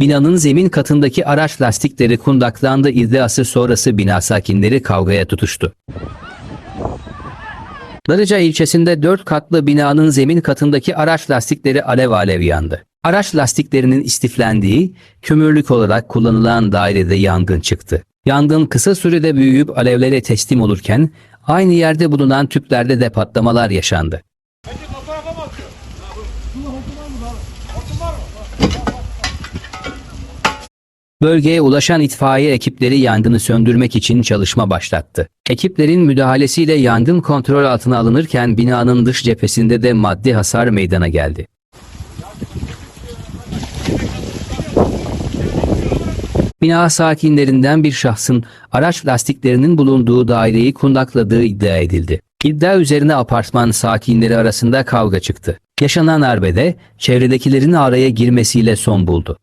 Binanın zemin katındaki araç lastikleri kundaklandı iddiası sonrası bina sakinleri kavgaya tutuştu. Darıca ilçesinde 4 katlı binanın zemin katındaki araç lastikleri alev alev yandı. Araç lastiklerinin istiflendiği, kömürlük olarak kullanılan dairede yangın çıktı. Yangın kısa sürede büyüyüp alevlere teslim olurken aynı yerde bulunan tüplerde de patlamalar yaşandı. Bölgeye ulaşan itfaiye ekipleri yangını söndürmek için çalışma başlattı. Ekiplerin müdahalesiyle yangın kontrol altına alınırken binanın dış cephesinde de maddi hasar meydana geldi. Bina sakinlerinden bir şahsın araç lastiklerinin bulunduğu daireyi kundakladığı iddia edildi. İddia üzerine apartman sakinleri arasında kavga çıktı. Yaşanan arbede çevredekilerin araya girmesiyle son buldu.